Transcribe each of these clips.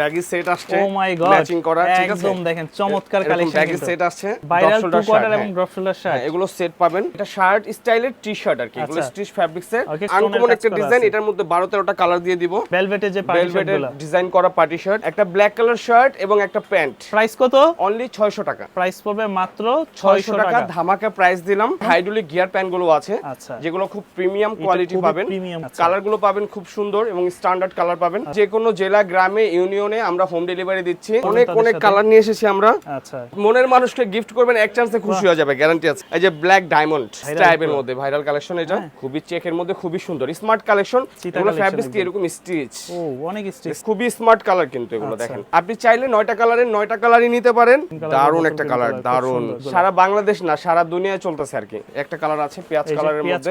Baggy set আসছে ও মাই god matching করা ঠিক আছে? একদম দেখেন চমৎকার কালেকশন ব্যাগি সেট আসছে ভাইরাল টু কোয়ার্টার এবং। ড্রপ শোল্ডার শার্ট এগুলো সেট পাবেন। এটা শার্ট স্টাইলের টি শার্ট আর কি এগুলো আচ্ছা। স্টিচ ফ্যাব্রিক্স এর। আনকমন একটা ডিজাইন এটার মধ্যে 12 13টা কালার দিয়ে দিব। ভেলভেটের যে পার্টি শার্টগুলো ডিজাইন করা পার্টি শার্ট একটা ব্ল্যাক কালার শার্ট এবং একটা প্যান্ট প্রাইস কত? অনলি 600 টাকা। প্রাইস পড়বে মাত্র 600 600 টাকা ধামাকা প্রাইস দিলাম। হাইড্রোলিক গিয়ার প্যান্টগুলো আছে আচ্ছা। যেগুলো খুব প্রিমিয়াম কোয়ালিটি পাবেন। আচ্ছা। কালারগুলো পাবেন খুব সুন্দর এবং স্ট্যান্ডার্ড কালার পাবেন। যে কোনো জেলা গ্রামে ইউনিয়নে আমরা হোম ডেলিভারি দিচ্ছি। অনেক অনেক কালার নিয়ে এসেছি আমরা। আচ্ছা। মনের মানুষকে গিফট করবেন এক চান্সে খুশি হয়ে যাবে গ্যারান্টি আছে। এই যে ব্ল্যাক ডায়মন্ড স্ট্রাইপের মধ্যে ভাইরাল কালেকশন এটা। খুবই চেকের মধ্যে খুবই সুন্দর। স্মার্ট কালেকশন এগুলো ফ্যাব্রিক্স কি এরকম স্টিচ ও অনেক স্টিচ খুবই স্মার্ট কালার কিন্তু এগুলো আচ্ছা। দেখেন। আপনি চাইলে নয়টা কালারের নয়টা কালারই নিতে পারেন। দারুণ একটা কালার দারুণ। সারা বাংলাদেশ না সারা দুনিয়ায় চলতেছে আর কি। একটা কালার আছে পেঁয়াজ কালারের মধ্যে।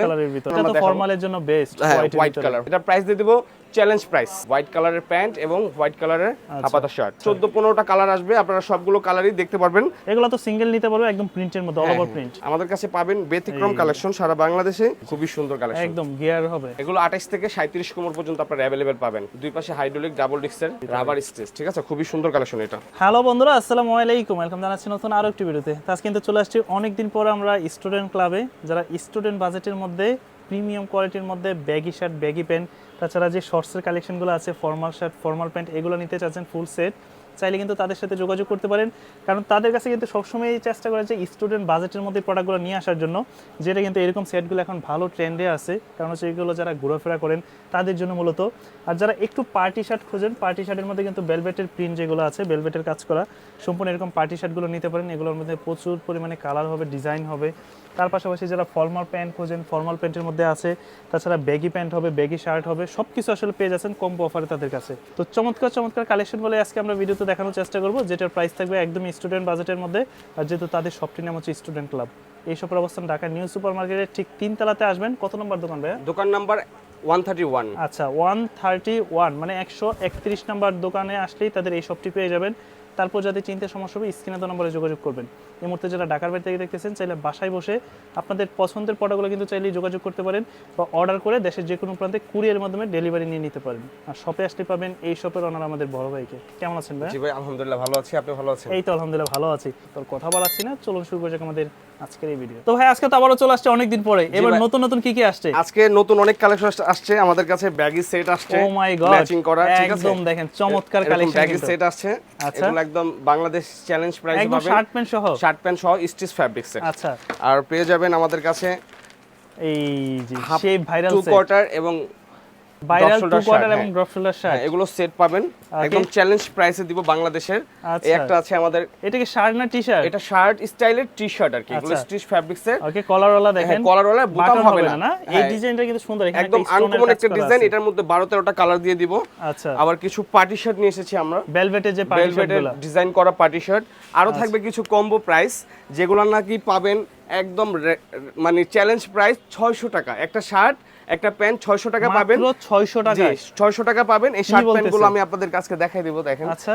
এটা তো ফর্মালের জন্য বেস্ট হ্যাঁ হোয়াইট কালার এটা প্রাইস দিয়ে দেবো চ্যালেঞ্জ প্রাইস হোয়াইট কালারের প্যান্ট এবং হোয়াইট কালারের। হাপাতা শার্ট চোদ্দ পনেরোটা কালার আসবে আপনারা সবগুলো কালারই দেখতে পারবেন। এগুলো তো সিঙ্গেল নিতে পারবে একদম প্রিন্টের মধ্যে অল ওভার। প্রিন্ট আমাদের কাছে পাবেন ব্যতিক্রম কালেকশন সারা বাংলাদেশে। খুবই সুন্দর কালেকশন একদম গিয়ার হবে। এগুলো আঠাইশ থেকে সাঁত্রিশ কোমর পর্যন্ত আপনারা অ্যাভেলেবেল পাবেন। দুই পাশে হাইড্রোলিক ডাবল ডিস্কের রাবার স্টেজ ঠিক আছে? খুবই সুন্দর কালেকশন এটা। হ্যালো বন্ধুরা আসসালামু আলাইকুম। ওয়েলকাম জানাচ্ছি নতুন আরও একটি ভিডিওতে তো। আজকে কিন্তু চলে আসছি অনেকদিন পর আমরা স্টুডেন্ট ক্লাবে যারা স্টুডেন্ট বাজেটের মধ্যে প্রিমিয়াম কোয়ালিটির মধ্যে ব্যাগি শার্ট ব্যাগি প্যান্ট তাছাড়া যে শর্টসের কালেকশনগুলো আছে ফর্মাল শার্ট ফর্মাল প্যান্ট এগুলো নিতে চাচ্ছেন ফুল সেট চাইলে কিন্তু তাদের সাথে যোগাযোগ করতে পারেন। কারণ তাদের কাছে কিন্তু সবসময় চেষ্টা করে যে স্টুডেন্ট বাজেটের মধ্যে প্রোডাক্টগুলো নিয়ে আসার জন্য, যেটা কিন্তু এরকম সেটগুলো এখন ভালো ট্রেন্ডে আছে। কারণ হচ্ছে এগুলো যারা ঘোরাফেরা করেন, তাদের জন্য মূলত। আর যারা একটু পার্টি শার্ট খোঁজেন পার্টি শার্টের মধ্যে কিন্তু বেলভেটের প্রিন্ট যেগুলো আছে বেলভেটের কাজ করা, সম্পূর্ণ এরকম পার্টি শার্টগুলো নিতে পারেন। এগুলোর মধ্যে প্রচুর পরিমাণে কালার হবে ডিজাইন হবে। তার পাশাপাশি যারা ফর্মাল প্যান্ট খোঁজেন ফর্মাল প্যান্টের মধ্যে আছে। তাছাড়া ব্যাগি প্যান্ট হবে ব্যাগি শার্ট হবে সব কিছু আসলে পেয়ে যাচ্ছেন কম অফারে তাদের কাছে। তো চমৎকার চমৎকার কালেকশন বলে আজকে আমরা ভিডিওতে দেখানোর চেষ্টা করব যেটার প্রাইস থাকবে একদম স্টুডেন্ট বাজেটের মধ্যে আর যেহেতু তাদের সবটি নাম হচ্ছে স্টুডেন্ট ক্লাব এই সব অবস্থান ঢাকা নিউ সুপার মার্কেটের ঠিক তিন তালাতে আসবেন। কত নম্বর দোকান ভাইয়া? দোকান নাম্বার ওয়ান থার্টি ওয়ান আচ্ছা ওয়ান থার্টি ওয়ান মানে একশো একত্রিশ নাম্বার দোকানে আসলেই তাদের এই সবটি পেয়ে যাবেন। তারপর যাদের চিনতে সমস্যা হবে স্ক্রিনে তো নম্বরে যোগাযোগ করবেন। এই মুহূর্তে যারা ঢাকার বাইরে থেকে দেখতেছেন চাইলে বাসায় বসে আপনাদের পছন্দের প্রোডাক্টগুলো কিন্তু চাইলে যোগাযোগ করতে পারেন বা অর্ডার করে দেশের যে কোনো প্রান্তে কুরিয়ার মাধ্যমে ডেলিভারি নিয়ে নিতে পারেন। আর শপে আসলে পাবেন এই শপের অনার আমাদের বড় ভাইকে। কেমন আছেন ভাই জি ভাই আলহামদুলিল্লাহ ভালো আছি। আপনি ভালো আছেন? এই তো আলহামদুলিল্লাহ ভালো আছি। তোর কথা বলাচ্ছি না চলুন শুরু করে যাক আমাদের আজকের এই ভিডিও তো। ভাই আজকে তো আবারও চলে আসছে অনেকদিন পরে। এবার নতুন নতুন কি কি আসছে? আজকে নতুন অনেক কালেকশন আসছে আমাদের কাছে ব্যাগি সেট আসছে ও মাই গড ম্যাচিং করা ঠিক আছে? একদম দেখেন চমৎকার কালেকশন ব্যাগি সেট আসছে আচ্ছা। একদম বাংলাদেশ চ্যালেঞ্জ প্রাইস একদম পাবেন। শার্ট প্যান্ট সহ? শার্ট প্যান্ট সহ স্টিচ ফ্যাব্রিক্স এর আচ্ছা। আর পেয়ে যাবেন আমাদের কাছে এই যে সেই ভাইরাল টু কোয়ার্টার এবং ভাইরাল টু কোয়ার্টার এবং হ্যাঁ। ড্রপ শোল্ডার শার্ট হ্যাঁ, এগুলো সেট পাবেন। একদম চ্যালেঞ্জ প্রাইসে দিব বাংলাদেশের। আচ্ছা। এই একটা আছে আমাদের এটা কি শার্ট না টি শার্ট এটা শার্ট স্টাইলের টি শার্ট আর কি। এগুলো আচ্ছা। স্টিচ ফ্যাব্রিক্স এর। ওকে কলার ওয়ালা দেখেন। হ্যাঁ, ওয়ালা, বোতাম হবে না। না এই। ডিজাইনটা কিন্তু সুন্দর এখানে একদম একটা stone এর আনকমন একটা ডিজাইন এটার মধ্যে বারো তেরোটা কালার দিয়ে দিব। আচ্ছা। আবার কিছু পার্টি শার্ট নিয়ে এসেছি আমরা। যে পার্টি শার্টগুলো ডিজাইন করা পার্টি শার্ট। আরও থাকবে কিছু কম্বো প্রাইস যেগুলো নাকি পাবেন একদম মানে চ্যালেঞ্জ প্রাইস ছয়শো টাকা। একটা শার্ট একটা প্যান্ট ছয়শো টাকা পাবেন মাত্র 600 টাকা জি ছয়শো টাকা পাবেন। এই শার্ট প্যান্টগুলো আমি আপনাদের কাছে দেখাই দিব দেখেন। আচ্ছা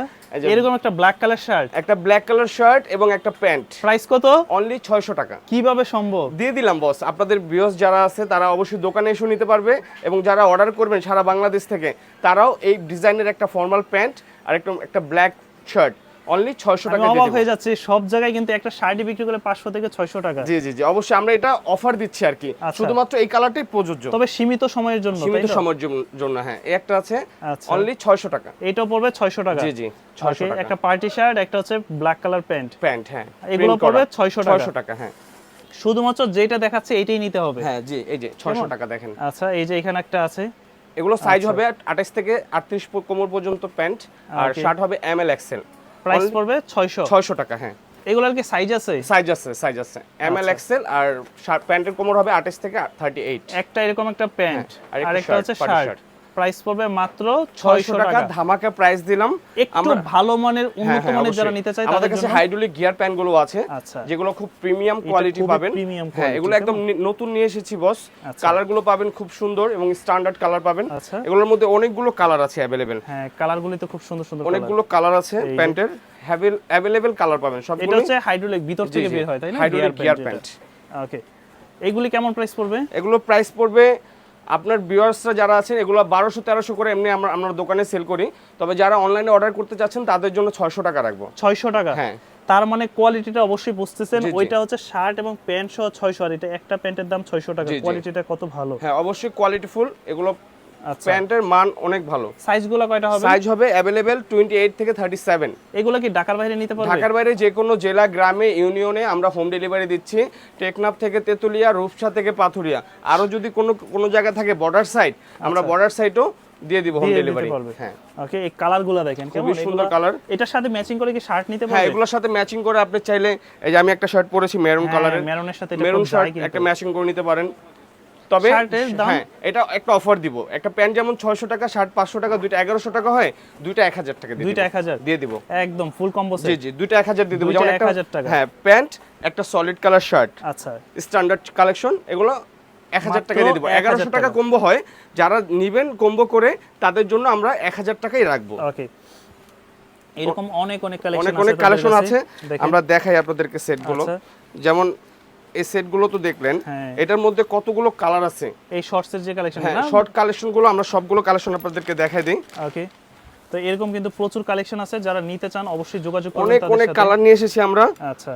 এরকম একটা ব্ল্যাক কালার শার্ট একটা ব্ল্যাক কালার শার্ট এবং একটা প্যান্ট। প্রাইস কত? অনলি ছয়শো টাকা। কীভাবে সম্ভব? দিয়ে দিলাম বস আপনাদের ভিউস যারা আছে তারা অবশ্যই দোকানে এসে নিতে পারবে এবং যারা অর্ডার করবেন সারা বাংলাদেশ থেকে তারাও এই ডিজাইনের একটা ফর্মাল প্যান্ট আর একটা একটা ব্ল্যাক শার্ট অনলি ছয়শো আমি টাকা দিয়ে অবাক হয়ে যাচ্ছে সব জায়গায় কিন্তু একটা শার্টই বিক্রি করে 500 থেকে 600 টাকা। জি জি জি অবশ্যই আমরা এটা অফার দিচ্ছি আর কি। আচ্ছা। শুধুমাত্র এই কালারটাই প্রযোজ্য। তবে সীমিত সময়ের জন্য সীমিত সময়ের জন্য- হ্যাঁ। এই একটা আছে আচ্ছা। অনলি ছয়শো টাকা। এটাও পড়বে 600 টাকা। জি জি ছয়শো Okay, টাকা। একটা পার্টি শার্ট একটা হচ্ছে ব্ল্যাক কালার প্যান্ট প্যান্ট হ্যাঁ। এগুলো পড়বে 600 টাকা। ছয়শো টাকা হ্যাঁ। শুধুমাত্র যেটা দেখাচ্ছে এটাই নিতে হবে। হ্যাঁ জি এই যে ছয়শো কেমন? টাকা দেখেন। আচ্ছা এই যে এখানে একটা আছে। এগুলো সাইজ আচ্ছা। হবে আঠাশ থেকে আটত্রিশ কোমর পর্যন্ত প্যান্ট আর শার্ট হবে এম এল এক্সেল প্রাইস পড়বে 600 ছয়শো টাকা হ্যাঁ। এগুলোর কি সাইজ আছে? সাইজ আছে সাইজ আছে। এম এল এক্স এক্সেল আর প্যান্টের কোমর হবে আঠাশ থেকে থার্টি এইট একটা এরকম একটা প্যান্ট। হ্যাঁ, আর একটা হচ্ছে শার্ট। প্রাইস পড়বে মাত্র ছয়শো 600 টাকা ধামাকা প্রাইস দিলাম। একটু ভালো মানের হ্যাঁ, উন্নত হ্যাঁ, মানের যারা নিতে চায় তাদের কাছে হাইড্রোলিক গিয়ার প্যান্টগুলো আছে আচ্ছা। যেগুলো খুব প্রিমিয়াম কোয়ালিটি পাবেন। হ্যাঁ এগুলো একদম নতুন নিয়ে এসেছি বস আচ্ছা। কালারগুলো পাবেন খুব সুন্দর এবং স্ট্যান্ডার্ড কালার পাবেন। আচ্ছা। এগুলোর মধ্যে অনেকগুলো কালার আছে অ্যাভেলেবেল হ্যাঁ কালারগুলি তো খুব সুন্দর সুন্দর অনেকগুলো কালার আছে প্যান্টের। অ্যাভেলেবেল কালার পাবেন সব এটা হচ্ছে হাইড্রোলিক ভিতর থেকে। বের হয় তাই না? Hydraulic gear pant। ওকে এগুলি কেমন প্রাইস পড়বে? এগুলো প্রাইস পড়বে আপনার ভিউয়ার্সরা যারা আছেন এগুলো বারোশো তেরোশো করে এমনি আমরা আমরা দোকানে সেল করি। তবে যারা অনলাইনে অর্ডার করতে চাচ্ছেন তাদের জন্য ছয়শো টাকা রাখব। ছয়শো টাকা? হ্যাঁ। তার মানে কোয়ালিটিটা অবশ্যই বুঝতেছেন। ওইটা হচ্ছে শার্ট এবং প্যান্ট সহ ছয়শো আর এটা একটা প্যান্টের দাম ছয়শো টাকা। কোয়ালিটিটা কত ভালো। হ্যাঁ অবশ্যই কোয়ালিটিফুল এগুলো প্যান্টের মান অনেক ভালো। সাইজগুলো কয়টা হবে? সাইজ হবে টোয়েন্টি এইট থেকে থার্টি সেভেন এগুলো কি ঢাকার বাইরে নিতে পারবে? ঢাকার বাইরে যে কোনো জেলা গ্রামে ইউনিয়নে আমরা হোম ডেলিভারি দিচ্ছি। টেকনাফ থেকে তেতুলিয়া রূপসা থেকে পাথুরিয়া। আরও যদি কোনো কোনো জায়গা থাকে বর্ডার সাইড আমরা বর্ডার সাইডও দিয়ে দিব হোম ডেলিভারি হ্যাঁ। ওকে এই কালারগুলো দেখেন কেমন? সুন্দর কালার এটার সাথে ম্যাচিং করে কি শার্ট নিতে হ্যাঁ এগুলোর সাথে ম্যাচিং করে আপনি চাইলে এই যে আমি একটা শার্ট পরেছি মেরুন কালারের মেরুনের সাথে এটা মেরুন শার্ট একটা ম্যাচিং করে নিতে পারেন। তবে হ্যাঁ এটা একটা অফার দিব। একটা প্যান্ট যেমন ছয়শো টাকা শার্ট পাঁচশো টাকা দুইটা এগারোশো টাকা হয় দুইটা এক হাজার টাকা দিয়ে দুইটা দিব। এক হাজার? দিয়ে দিব। একদম ফুল কম্বো জি জি দুইটা এক হাজার দিয়ে দিব। যেমন একটা 1000 টাকা। হ্যাঁ প্যান্ট একটা সলিড কালার শার্ট আচ্ছা। স্ট্যান্ডার্ড কালেকশন এগুলো এক হাজার টাকা দিয়ে দিব। 1000 এগারোশো টাকা। কম্বো হয়। যারা নিবেন কম্বো করে তাদের জন্য আমরা এক হাজার টাকাই রাখব। ওকে। এরকম অনেক অনেক কালেকশন অনেক অনেক কালেকশন আছে। আমরা দেখাই আপনাদেরকে সেটগুলো আচ্ছা। যেমন এই সেটগুলো তো দেখলেন হ্যাঁ। এটার মধ্যে কতগুলো কালার আছে? এই শর্টসের যে কালেকশন হ্যাঁ শর্ট কালেকশনগুলো আমরা সবগুলো কালেকশন আপনাদেরকে দেখাই দিই। ওকে তো এরকম কিন্তু প্রচুর কালেকশন আছে যারা নিতে চান অবশ্যই যোগাযোগ করবেন অনেক অনেক কালার নিয়ে এসেছি আমরা। আচ্ছা।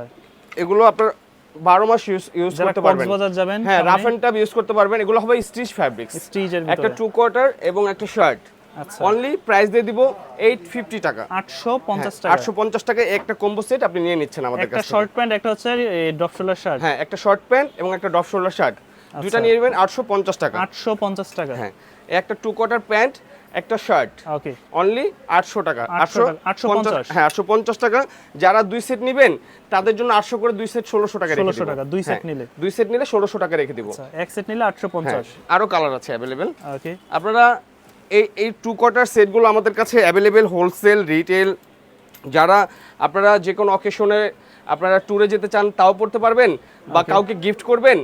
এগুলো আপনার বারো মাস ইউজ ইউজ করতে পারবেন। কক্সবাজার যাবেন হ্যাঁ রাফ এন্ড টাফ ইউজ করতে পারবেন। এগুলো হবে স্টিচ ফ্যাব্রিক্স স্টিজের একটা টু কোয়ার্টার এবং একটা শার্ট অনলি প্রাইস দিয়ে দিব এইট ফিফটি টাকা। 850 টাকা। আটশো পঞ্চাশ টাকায় একটা কম্বো সেট আপনি নিয়ে নিচ্ছেন আমাদের একটা শর্ট প্যান্ট একটা হচ্ছে ড্রপ শোল্ডার শার্ট হ্যাঁ একটা শর্ট প্যান্ট এবং একটা ডপ শোল্ডার শার্ট দুইটা নিয়ে নেবেন আটশো পঞ্চাশ টাকা। 850 টাকা। হ্যাঁ একটা টু কোয়ার্টার প্যান্ট একটা শার্ট ওকে অনলি আটশো টাকা। 800 আটশো টাকা, 850 হ্যাঁ আটশো পঞ্চাশ টাকা। যারা দুই সেট নিবেন তাদের জন্য আটশো করে দুই সেট ষোলোশো টাকা রেখে 1600 টাকা, দুই set হ্যাঁ, নিলে। দুই সেট নিলে ষোলোশো টাকা রেখে দিব। আচ্ছা এক সেট নিলে 850 আরও কালার আছে অ্যাভেলেবেল ওকে আপনারা এই এই টু কোয়ার্টার সেটগুলো আমাদের কাছে অ্যাভেলেবেল হোলসেল রিটেল যারা আপনারা যে কোনো অকেশনে আপনারা ট্যুরে যেতে চান তাও পড়তে পারবেন বা কাউকে গিফট করবেন।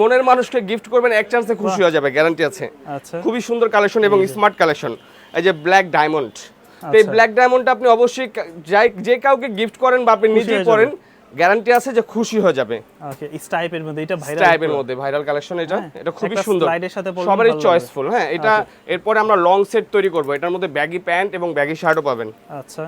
মনের মানুষকে গিফট করবেন এক চান্সে খুশি হয়ে যাবে গ্যারান্টি আছে। আচ্ছা। খুবই সুন্দর কালেকশন এবং স্মার্ট কালেকশন এই যে ব্ল্যাক ডায়মন্ড তো এই আচ্ছা। ব্ল্যাক ডায়মন্ডটা আপনি অবশ্যই যাই যে কাউকে গিফট করেন বা আপনি নিজেই করেন গ্যারান্টি আছে যে খুশি হয়ে যাবে। ওকে স্টাইপের মধ্যে এটা ভাইরাল টাইপের মধ্যে ভাইরাল কালেকশন এটা। হ্যাঁ, এটা খুবই সুন্দর। স্লাইডের এর সাথে সবারই চয়েসফুল হ্যাঁ এটা এরপরে আমরা লং সেট তৈরি করব। এটার মধ্যে ব্যাগি প্যান্ট এবং ব্যাগি শার্টও পাবেন। আচ্ছা।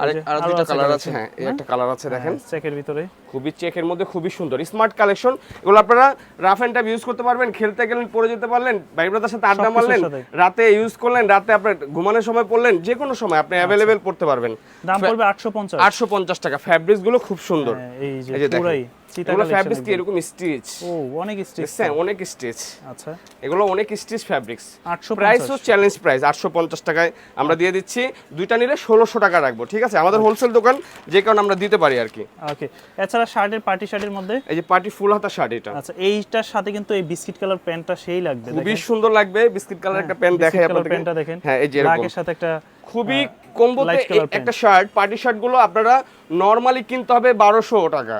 আর আর দুইটা কালার আছে। হ্যাঁ এই একটা কালার আছে দেখেন। চেকের ভিতরে। খুবই চেকের মধ্যে খুবই সুন্দর। স্মার্ট কালেকশন এগুলো আপনারা রাফ অ্যান্ড টাইপ ইউজ করতে পারবেন খেলতে গেলেন পরে যেতে পারলেন ভাই ব্রাদার সাথে আড্ডা মারলেন রাতে ইউজ করলেন রাতে আপনার ঘুমানোর সময় পড়লেন যে কোনো সময় আপনি অ্যাভেলেবেল পড়তে পারবেন। দাম পড়বে 850 আটশো পঞ্চাশ টাকা। ফ্যাব্রিক্সগুলো খুব সুন্দর। হ্যাঁ, এই যে পুরাই এগুলো ফ্যাব্রিক্স কি এরকম স্টিচ ও অনেক স্টিচ দেখছেন? অনেক স্টিচ আচ্ছা। এগুলো অনেক স্টিচ ফ্যাব্রিক্স 850 প্রাইসও চ্যালেঞ্জ প্রাইস আটশো পঞ্চাশ টাকায় আমরা দিয়ে দিচ্ছি। দুইটা নিলে ষোলোশো টাকা রাখব ঠিক আছে? আমাদের হোলসেল দোকান যে কারণে আমরা দিতে পারি আর কি। ওকে এছাড়া শার্টের পার্টি শার্টের মধ্যে এই যে পার্টি ফুল হাতা শার্ট এটা। আচ্ছা এইটার সাথে কিন্তু এই বিস্কিট কালার প্যান্টটা সেই লাগবে খুবই সুন্দর লাগবে বিস্কিট কালার একটা প্যান্ট দেখাই আপনাদের প্যান্টটা দেখেন। হ্যাঁ এই যে এরকম। লাগের সাথে একটা খুবই কম্বোতে light একটা শার্ট পার্টি শার্টগুলো আপনারা নরমালি কিনতে হবে বারোশো টাকা।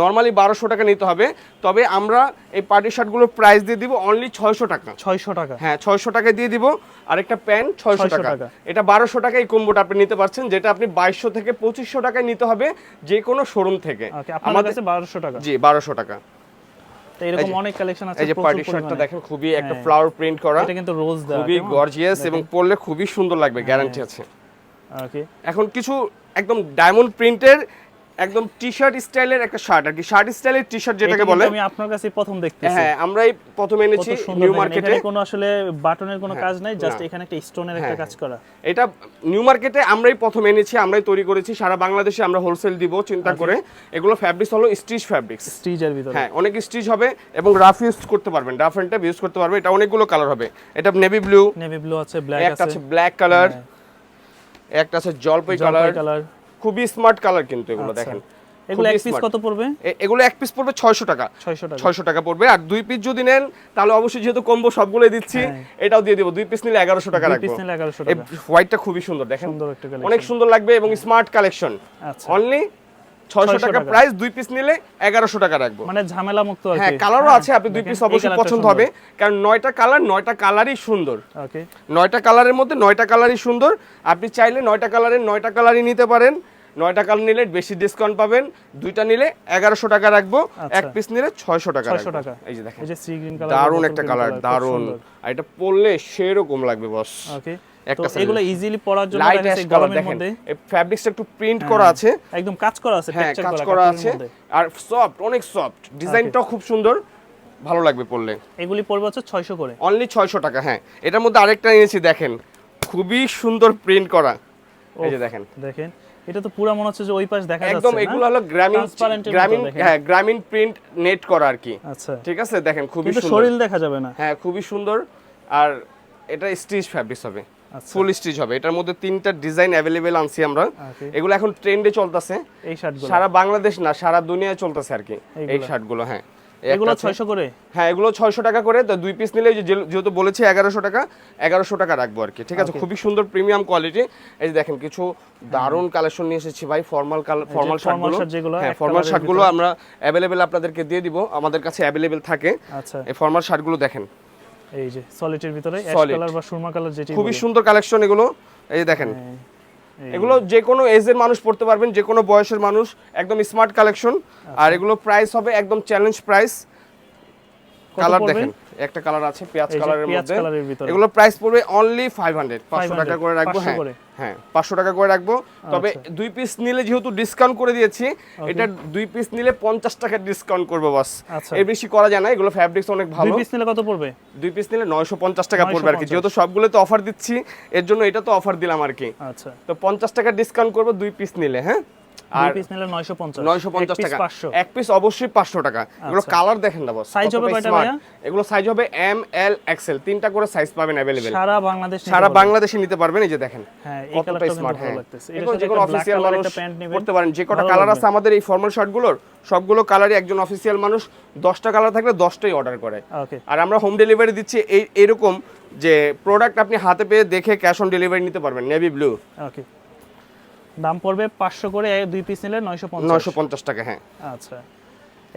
নর্মালি বারোশো টাকা নিতে হবে তবে আমরা এই পার্টি শার্টগুলোর প্রাইস দিয়ে দিব অনলি ছয়শো টাকা। 600 টাকা। হ্যাঁ ছয়শো টাকায় দিয়ে দিব আর একটা প্যান্ট ছয়শো টাকা। এটা বারোশো টাকা এই কম্বোটা আপনি নিতে পারছেন যেটা আপনি বাইশশো থেকে পঁচিশশো টাকায় নিতে হবে যে কোনো শোরুম থেকে। আমাদের কাছে 1200 টাকা। জি বারোশো টাকা। তো এরকম অনেক কালেকশন আছে এই যে পার্টি শার্টটা দেখেন খুবই একটা হ্যাঁ। ফ্লাওয়ার প্রিন্ট করা। এটা কিন্তু রোজ দেওয়া খুবই গর্জিয়াস এবং পরলে খুবই সুন্দর লাগবে গ্যারান্টি আছে। ওকে এখন কিছু একদম ডায়মন্ড প্রিন্টের একদম টি শার্ট স্টাইলের একটা শার্ট আর কি শার্ট স্টাইলের টি শার্ট যেটাকে বলে। আমি আপনার কাছে প্রথম দেখতেছি। হ্যাঁ আমরাই প্রথম এনেছি নিউ মার্কেটে কোনো আসলে বাটনের কোনো কাজ নাই জাস্ট এখানে একটা স্টোনের একটা হ্যাঁ, কাজ করা। এটা নিউ মার্কেটে আমরাই প্রথম এনেছি আমরাই তৈরি করেছি। সারা বাংলাদেশে আমরা হোলসেল দিব চিন্তা করে। এগুলো ফ্যাব্রিক্স হলো স্টিচ ফ্যাব্রিক্স স্টিজের ভিতরে। হ্যাঁ অনেক স্টিচ হবে এবং রাফ ইউজ করতে পারবেন। রাফ এন্ড ইউজ করতে পারবেন এটা অনেকগুলো কালার হবে। এটা নেভি ব্লু নেভি ব্লু আছে ব্ল্যাক একটা আছে। ব্ল্যাক কালার হ্যাঁ, একটা আছে জলপাই কালার জলপাই কালার খুবই স্মার্ট কালার কিন্তু এগুলো আচ্ছা। দেখেন। এগুলো এক পিস কত পড়বে? এগুলো এক পিস পড়বে ছয়শো টাকা। 600 টাকা। ছয়শো টাকা পড়বে। আর দুই পিস যদি নেন তাহলে অবশ্যই যেহেতু কম্বো সবগুলোই দিচ্ছি এটাও দিয়ে দিব। দুই পিস নিলে এগারোশো টাকা হ্যাঁ। দুই পিস নিলে 1100 এই টাকা। হোয়াইটটা খুবই সুন্দর দেখেন। সুন্দর একটা কালেকশন অনেক সুন্দর লাগবে এবং স্মার্ট কালেকশন আচ্ছা। অনলি ছয়শো 600 টাকা। প্রাইস দুই পিস নিলে এগারোশো টাকা রাখব। মানে ঝামেলা মুক্ত আর হ্যাঁ কালারও আছে আপনি দুই পিস অবশ্যই পছন্দ হবে। কারণ নয়টা কালার নয়টা কালারই সুন্দর। ওকে নয়টা কালারের মধ্যে নয়টা কালারই সুন্দর। আপনি চাইলে নয়টা কালারের নয়টা কালারই নিতে পারেন। নয়টা কালার নিলে বেশি ডিসকাউন্ট পাবেন দুইটা নিলে এগারোশো টাকা রাখব আচ্ছা। এক পিস নিলে ছয়শো টাকা 600 টাকা। এই যে দেখেন। দারুণ একটা কালার দারুণ। আর এটা পরলে সেরকম লাগবে বস ওকে একটা এগুলো ইজিলি পরার জন্য লাইট অ্যাশ কালার দেখেন। এই ফ্যাব্রিক্সটা একটু প্রিন্ট করা আছে। একদম কাজ করা আছে হ্যাঁ কাজ করা আছে। আর সফট অনেক সফট ডিজাইনটাও খুব সুন্দর ভালো লাগবে পরলে। এগুলি পড়বে হচ্ছে 600 করে। অনলি ছয়শো টাকা হ্যাঁ। এটার মধ্যে আরেকটা নিয়েছি দেখেন। খুবই সুন্দর প্রিন্ট করা। এই যে দেখেন। দেখেন। এটা তো পুরো মনে হচ্ছে যে ওই পাশ দেখা যাচ্ছে একদম এগুলো হলো গ্রামীণ গ্রামীণ হ্যাঁ গ্রামীণ প্রিন্ট নেট করা আর কি। আচ্ছা। ঠিক আছে? দেখেন খুবই কিন্তু সুন্দর। শরীর দেখা যাবে না। হ্যাঁ খুবই সুন্দর। আর এটা স্টিচ ফ্যাব্রিক্স হবে। আচ্ছা। ফুল স্টিচ হবে। এটার মধ্যে তিনটা ডিজাইন অ্যাভেলেবেল আনছি আমরা। এগুলো এখন ট্রেন্ডে চলতেছে। এই শার্টগুলো সারা বাংলাদেশ না সারা দুনিয়ায় চলতেছে আর কি। এই? শার্টগুলো হ্যাঁ। এগুলো। 600 করে? হ্যাঁ এগুলো ছয়শো টাকা করে। তো দুই পিস নিলে যেহেতু বলেছি টাকা টাকা রাখব আর কি ঠিক আছে? খুবই সুন্দর প্রিমিয়াম কোয়ালিটি এই যে দেখেন কিছু দারুণ কালেকশন নিয়ে এসেছি ভাই ফর্মাল শার্টগুলো হ্যাঁ ফর্মাল শার্টগুলো আমরা অ্যাভেলেবেল আপনাদেরকে দিয়ে দিব। আমাদের কাছে অ্যাভেলেবেল থাকে। আচ্ছা। এই ফর্মাল শার্টগুলো দেখেন। এই যে ভিতরে অ্যাশ কালার বা সুরমা কালার যেটি খুবই সুন্দর কালেকশন এগুলো। এই যে দেখেন হ্যাঁ, এগুলো যে কোনো এজের মানুষ পড়তে পারবেন যে কোনো বয়সের মানুষ একদম স্মার্ট কালেকশন আর এগুলো প্রাইস হবে একদম চ্যালেঞ্জ প্রাইস কালার দেখেন। একটা কালার আছে পেঁয়াজ কালারের মধ্যে। এগুলো প্রাইস পড়বে অনলি ফাইভ হান্ড্রেড পাঁচশো 500 টাকা করে রাখব হ্যাঁ। হ্যাঁ পাঁচশো টাকা করে রাখব। তবে আচ্ছা। দুই পিস নিলে যেহেতু ডিসকাউন্ট করে দিয়েছি এটা দুই পিস নিলে পঞ্চাশ টাকা ডিসকাউন্ট করব বাস। এর বেশি করা যায় না এগুলো ফ্যাব্রিক্স অনেক দুই ভালো পিস নিলে কত পড়বে? দুই পিস নিলে নয়শো পঞ্চাশ টাকা পড়বে আর কি। 950 যেহেতু সবগুলোতে অফার দিচ্ছি এর জন্য এটা তো অফার দিলাম আর কি। আচ্ছা। তো পঞ্চাশ টাকা ডিসকাউন্ট করব দুই পিস নিলে হ্যাঁ? দুই আর পিস নিলে 950 নয়শো পঞ্চাশ এক piece টাকা। এক পিস অবশ্যই পাঁচশো টাকা। এগুলো আচ্ছা। কালার দেখেন না বস Size হবে কয়টা ভাইয়া? এগুলো সাইজ হবে এম এল এক্সেল তিনটা করে সাইজ পাবেন সারা বাংলাদেশ সারা বাংলাদেশে নিতে পারবেন এই যে দেখেন। হ্যাঁ এই কালারটা স্মার্ট হ্যাঁ। যে কোনো অফিসিয়াল মানুষ পড়তে পারেন যে কটা কালার আছে আমাদের এই ফর্মাল শার্টগুলোর সবগুলো কালারই একজন অফিসিয়াল মানুষ দশটা কালার থাকলে দশটাই অর্ডার করে। আর আমরা হোম ডেলিভারি দিচ্ছি এই এরকম যে প্রোডাক্ট আপনি হাতে পেয়ে দেখে ক্যাশ অন ডেলিভারি নিতে পারবেন নেভি ব্লু ওকে দাম পড়বে 500 করে এই দুই পিস নিলে 950 নয়শো পঞ্চাশ টাকা হ্যাঁ। আচ্ছা।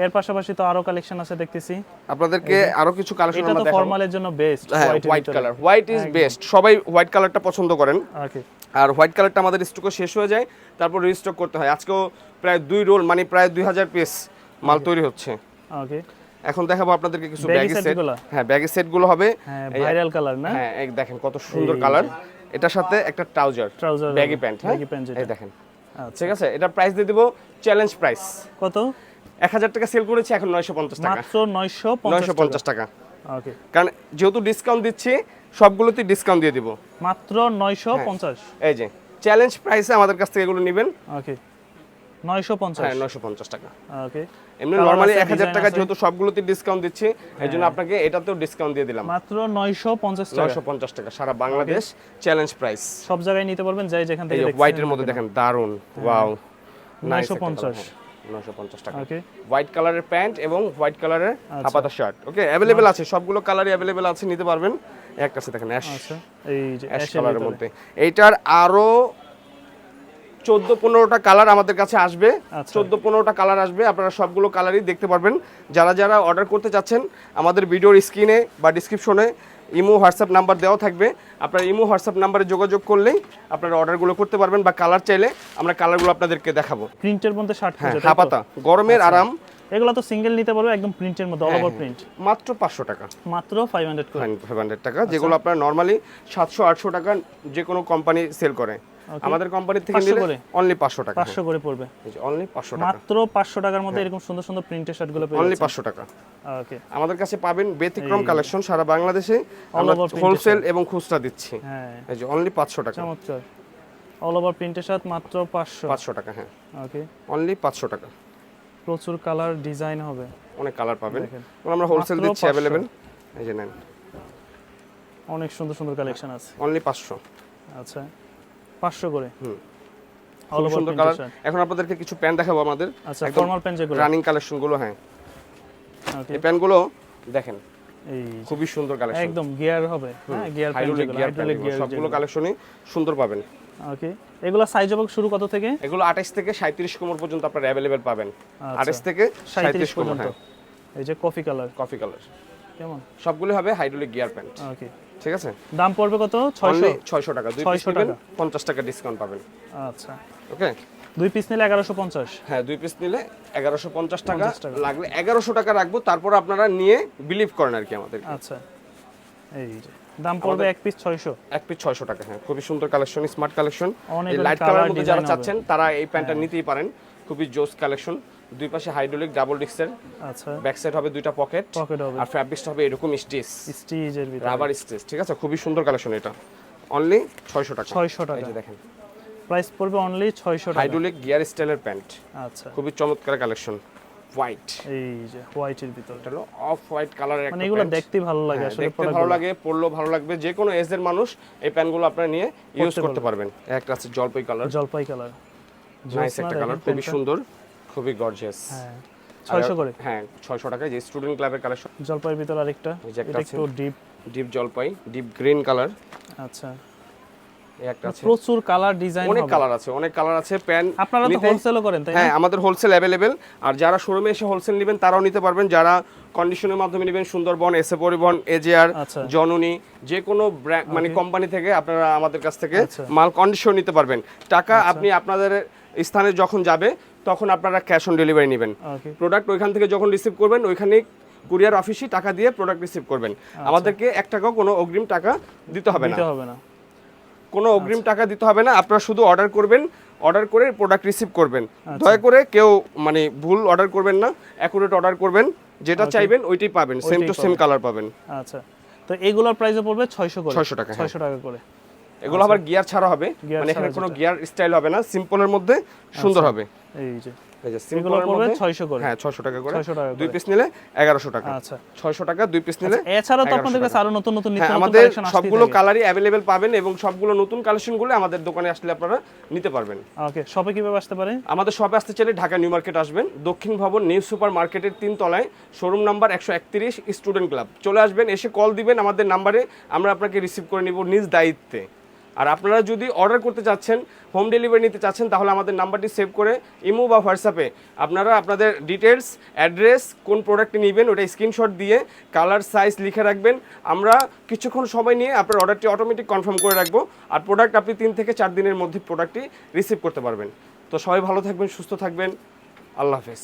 এর পাশাপাশি তো আরও কালেকশন আছে দেখতেছি। আপনাদেরকে আরও কিছু কালেকশন আমরা দেখাবো। এটা তো ফর্মালের জন্য বেস্ট হ্যাঁ white colour white is best সবাই হোয়াইট কালারটা পছন্দ করেন। ওকে আর হোয়াইট কালারটা আমাদের স্টকে শেষ হয়ে যায় তারপর রিস্টক করতে হয়। আজকেও প্রায় দুই রোল মানে প্রায় দুই হাজার পিস মাল তৈরি হচ্ছে। ওকে এখন দেখাবো আপনাদেরকে কিছু ব্যাগি সেট? হ্যাঁ ব্যাগি সেটগুলো হবে। হ্যাঁ ভাইরাল কালার না? হ্যাঁ এই দেখেন কত সুন্দর কালার এটার সাথে একটা ট্রাউজার ট্রাউজার ব্যাগি প্যান্ট হ্যাঁ? ব্যাগি প্যান্ট এই দেখেন। আচ্ছা। ঠিক আছে এটা প্রাইস দিয়ে দিব চ্যালেঞ্জ প্রাইস কত? এক হাজার টাকা সেল করেছি এখন নয়শো পঞ্চাশ টাকা। মাত্র 950 নয়শো পঞ্চাশ টাকা। ওকে। কারণ যেহেতু ডিসকাউন্ট দিচ্ছি সবগুলোতে ডিসকাউন্ট দিয়ে দিব। মাত্র 950 এই যে চ্যালেঞ্জ প্রাইসে আমাদের কাছ থেকে এগুলো নেবেন। ওকে। 950 হ্যাঁ টাকা। ওকে এমনি নর্মালি টাকা যেহেতু সবগুলোতে ডিসকাউন্ট দিচ্ছি জন্য আপনাকে এটাতেও ডিসকাউন্ট দিয়ে দিলাম। মাত্র 950 টাকা। সারা বাংলাদেশ চ্যালেঞ্জ প্রাইস সব জায়গায় নিতে পারবেন যাই যেখান থেকে দেখছেন হোয়াইটের মধ্যে দেখেন দারুণ ওয়াও 950 নয়শো পঞ্চাশ। টাকা। ওকে হোয়াইট কালারের প্যান্ট এবং হোয়াইট কালারের। হাপাতা শার্ট ওকে আছে সবগুলো কালারই আছে নিতে পারবেন। এক কাছে দেখেন অ্যাশ আচ্ছা এই যে অ্যাশ কালারের মধ্যে। এইটার আরও চোদ্দ পনেরোটা কালার আমাদের কাছে আসবে। আচ্ছা। চোদ্দ পনেরোটা কালার আসবে আপনারা সবগুলো কালারই দেখতে পারবেন। যারা যারা অর্ডার করতে চাচ্ছেন আমাদের ভিডিওর স্ক্রিনে বা ডিসক্রিপশনে ইমো হোয়াটসঅ্যাপ নাম্বার দেওয়া থাকবে। আপনারা ইমো হোয়াটসঅ্যাপ নাম্বারে যোগাযোগ করলেই আপনারা অর্ডারগুলো করতে পারবেন বা কালার চাইলে আমরা কালারগুলো আপনাদেরকে দেখাবো। প্রিন্টের মধ্যে শার্ট হ্যাঁ হাপাতা গরমের আরাম। এগুলো তো সিঙ্গেল নিতে পারবে একদম প্রিন্টের মধ্যে অল ওভার। প্রিন্ট মাত্র পাঁচশো টাকা। মাত্র 500 করে। ফাইভ হান্ড্রেড টাকা যেগুলো আপনার নর্মালি সাতশো আটশো টাকা যে কোনো কোম্পানি সেল করে। আমাদের কোম্পানি থেকে নিলে? অনলি পাঁচশো টাকা। 500 করে পড়বে। অনলি পাঁচশো টাকা। মাত্র 500 টাকার মধ্যে এরকম সুন্দর সুন্দর প্রিন্টের শার্টগুলো পেয়ে অনলি যাচ্ছেন। পাঁচশো টাকা। ওকে আমাদের কাছে পাবেন ব্যতিক্রম কালেকশন সারা বাংলাদেশে। আমরা হোলসেল এবং খুচরা দিচ্ছি। হ্যাঁ। এই যে অনলি পাঁচশো টাকা। চমৎকার। অল ওভার প্রিন্টের শার্ট মাত্র 500 পাঁচশো টাকা হ্যাঁ। ওকে অনলি পাঁচশো টাকা। প্রচুর কালার ডিজাইন হবে। অনেক কালার পাবেন। আমরা হোলসেল দিচ্ছি 500 অ্যাভেলেবেল এই যে নেন। অনেক সুন্দর সুন্দর কালেকশন আছে। অনলি পাঁচশো। আচ্ছা। 500 করে। হুম। সুন্দর কালার এখন আপনাদেরকে কিছু প্যান্ট দেখাবো আমাদের। আচ্ছা ফর্মাল প্যান্ট যেগুলো। রানিং কালেকশনগুলো হ্যাঁ। ওকে এই প্যান্টগুলো দেখেন এই খুবই সুন্দর কালেকশন একদম গিয়ার হবে হ্যাঁ গিয়ার প্যান্ট হাইড্রোলিক গিয়ার সবগুলো কালেকশনই সুন্দর পাবেন। ওকে এগুলো সাইজ হবে শুরু কত থেকে? এগুলো আঠাশ থেকে সাঁত্রিশ কোমর পর্যন্ত আপনারা অ্যাভেলেবেল পাবেন। আচ্ছা। আঠাশ থেকে 37 কোমর হ্যাঁ। এই যে কফি কালার কফি কালার কেমন? সবগুলো হবে হাইড্রোলিক গিয়ার প্যান্ট ওকে ঠিক আছে? দাম পড়বে কত? ছয়শো? অনলি ছয়শো টাকা। দুই পিস 600 টাকা। পঞ্চাশ টাকা ডিসকাউন্ট পাবেন। আচ্ছা। ওকে দুই পিস নিলে এগারোশো পঞ্চাশ। হ্যাঁ দুই পিস নিলে এগারোশো পঞ্চাশ টাকা 50 টাকা। লাগলে এগারোশো টাকা রাখব তারপর আপনারা নিয়ে বিলিভ করেন আর কি আমাদের আচ্ছা। এই দাম পড়বে এক পিস ছয়শো। এক পিস ছয়শো টাকা হ্যাঁ। খুবই সুন্দর কালেকশন স্মার্ট কালেকশন এই লাইট কালারের মধ্যে যারা চাচ্ছেন তারা এই প্যান্টটা। নিতেই পারেন। খুবই জোস কালেকশন দুই পাশে হাইড্রোলিক ডাবল ডিস্কের আচ্ছা। ব্যাক সাইড হবে দুইটা পকেট পকেট হবে। আর ফ্যাব্রিক্সটা হবে এরকম স্টিচ স্টিজের ভিতরে। রাবার স্টিচ ঠিক আছে? খুবই সুন্দর কালেকশন এটা। অনলি ছয়শো টাকা। 600 টাকা। এই যে দেখেন। প্রাইস পড়বে অনলি ছয়শো টাকা। হাইড্রোলিক গিয়ার স্টাইলের প্যান্ট আচ্ছা। খুবই চমৎকার কালেকশন হোয়াইট এই যে হোয়াইটের ভিতরে। এটা হলো অফ হোয়াইট কালারের মানে একটা এগুলো দেখতে ভালো লাগে হ্যাঁ, আসলে দেখতে ভালো লাগে পরলেও ভালো লাগবে। যে কোনো এজের মানুষ এই প্যান্টগুলো আপনারা নিয়ে ইউজ করতে পারবেন। একটা আছে জলপাই কালার জলপাই কালার নাইস একটা কালার খুবই সুন্দর। খুবই গর্জিয়াস হ্যাঁ ছয়শো করে। হ্যাঁ ছয়শো টাকায় যে স্টুডেন্ট ক্লাবের কালেকশন জলপাইয়ের ভিতর আরেকটা এটা। একটু ডিপ ডিপ জলপাই ডিপ গ্রিন কালার আচ্ছা। এই একটা আছে। প্রচুর কালার ডিজাইন অনেক কালার আছে অনেক কালার আছে। প্যান্ট আপনারা তো হোলসেলও করেন তাই হ্যাঁ আমাদের হোলসেল অ্যাভেলেবেল আর যারা শোরুমে এসে হোলসেল নেবেন তারাও নিতে পারবেন। যারা কন্ডিশনের মাধ্যমে নেবেন সুন্দরবন এসে পরিবহন এজেআর আচ্ছা। জননী যে কোনো ব্র্যান্ড মানে কোম্পানি থেকে আপনারা আমাদের কাছ থেকে আচ্ছা। মাল কন্ডিশন নিতে পারবেন। টাকা আপনি আপনাদের স্থানে যখন যাবে তখন আপনারা ক্যাশ অন ডেলিভারি নেবেন। প্রোডাক্ট ওইখান থেকে যখন রিসিভ করবেন ওইখানে কুরিয়ার অফিসে টাকা দিয়ে প্রোডাক্ট রিসিভ করবেন। আমাদেরকে এক টাকাও কোনো অগ্রিম টাকা দিতে হবে না। কোনো অগ্রিম টাকা দিতে হবে না আপনারা শুধু অর্ডার করবেন অর্ডার করে প্রোডাক্ট রিসিভ করবেন। আচ্ছা। দয়া করে কেউ মানে ভুল অর্ডার করবেন না অ্যাকুরেট অর্ডার করবেন যেটা চাইবেন ওইটাই পাবেন সেম টু সেম কালার পাবেন। আচ্ছা। তো এগুলোর প্রাইসও পড়বে ছয়শো করে। 600 টাকা, হ্যাঁ। ছয়শো টাকা করে। এগুলো আবার গিয়ার ছাড়া হবে। মানে এখানে কোনো গিয়ার স্টাইল হবে না সিম্পলের মধ্যে সুন্দর হবে। এই যে এই যে এগুলো সিম্পলের পড়বে মধ্যে ছয়শো করে। 600 টাকা করে। 600 টাকা দুই পিস নিলে 1100 টাকা। আচ্ছা। 600 টাকা দুই পিস নিলে এছাড়াও তো 1100 আপনাদের কাছে টাকা। আরও নতুন নতুন নিত্য নতুন আমাদের সবগুলো কালারই অ্যাভেলেবেল পাবেন এবং সবগুলো নতুন কালেকশনগুলো আমাদের দোকানে আসলে আপনারা নিতে পারবেন। শপে কীভাবে আসতে পারে? আমাদের শপে আসতে চাইলে ঢাকা নিউ মার্কেট আসবেন দক্ষিণ ভবন নিউ সুপার মার্কেটের তিন তলায় শোরুম নাম্বার একশো একত্রিশ স্টুডেন্ট ক্লাব চলে আসবেন এসে কল দিবেন আমাদের নাম্বারে আমরা আপনাকে রিসিভ করে নিব নিজ দায়িত্বে। আর আপনারা যদি অর্ডার করতে চাচ্ছেন হোম ডেলিভারি নিতে চাচ্ছেন, তাহলে আমাদের নাম্বারটি সেভ করে ইমো বা হোয়াটসঅ্যাপে আপনারা আপনাদের ডিটেলস অ্যাড্রেস কোন প্রোডাক্টটি নেবেন, ওটা স্ক্রিনশট দিয়ে কালার সাইজ লিখে রাখবেন। আমরা কিছুক্ষণ সময় নিয়ে আপনার অর্ডারটি অটোমেটিক কনফার্ম করে রাখব আর প্রোডাক্ট আপনি তিন থেকে চার দিনের মধ্যে প্রোডাক্টটি রিসিভ করতে পারবেন। তো সবাই ভালো থাকবেন, সুস্থ থাকবেন। আল্লাহ হাফেজ।